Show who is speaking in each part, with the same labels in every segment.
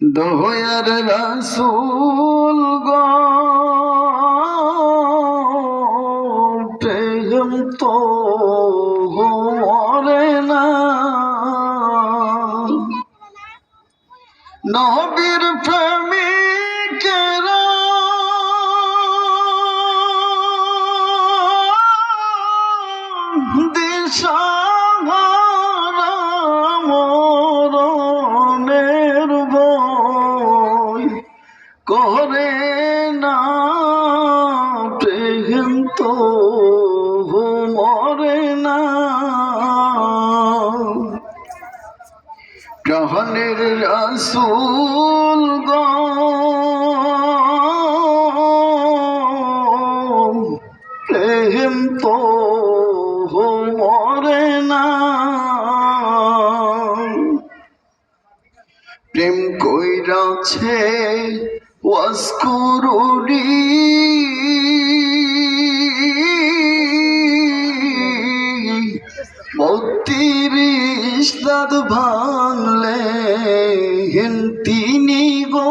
Speaker 1: দয়ার রাসুল গো প্রেম তো মরে না। নবীর প্রেমিকেরা তো মরে না। প্রাণের রাসূল গো। প্রেম তো মরে না। প্রেম কইরাছে ওয়াসকুরুনি দাঁত ভাঙলে হেন তিনি গো।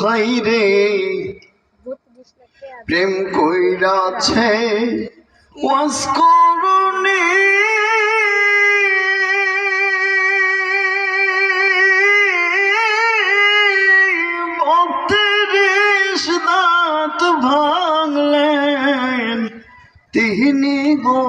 Speaker 1: হাইরে প্রেম কইরাছে বত্রিশ দাঁত ভাঙলেন তিনি গো।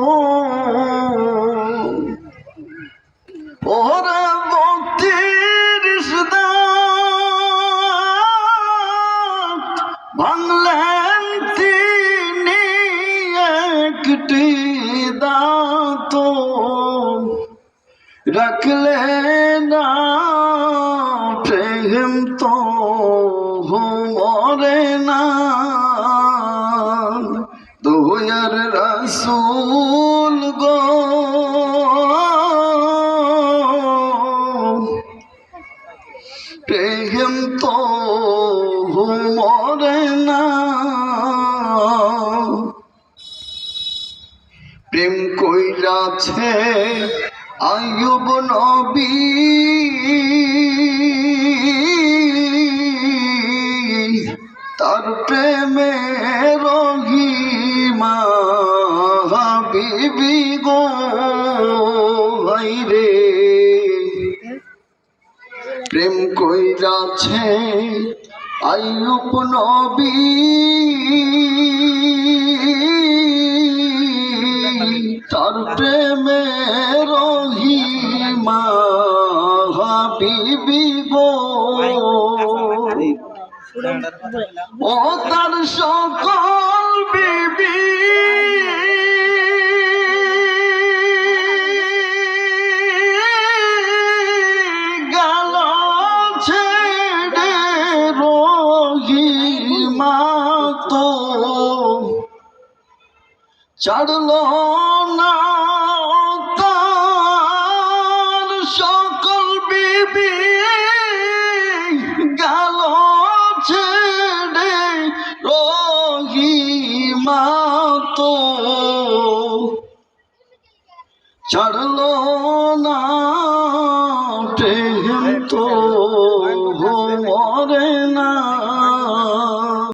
Speaker 1: ভাঙলেন তিনি একটি দাঁত রাখলে না প্রেম তো মরে না। দুয়ার রাসূল গো। প্রেম তো মরে না প্রেম কইরাছে আয়ুব নবী। তার প্রেমে রহিমা। বিবি গো রে প্রেম কইরাছে আয়ুব নবী। তার প্রেমে রহিমা বিবি গো। ও তার সকল ছাড়ল না তার সকল বিবি গেল ছেড়ে রহিমা তো ছাড়ল না প্রেম তো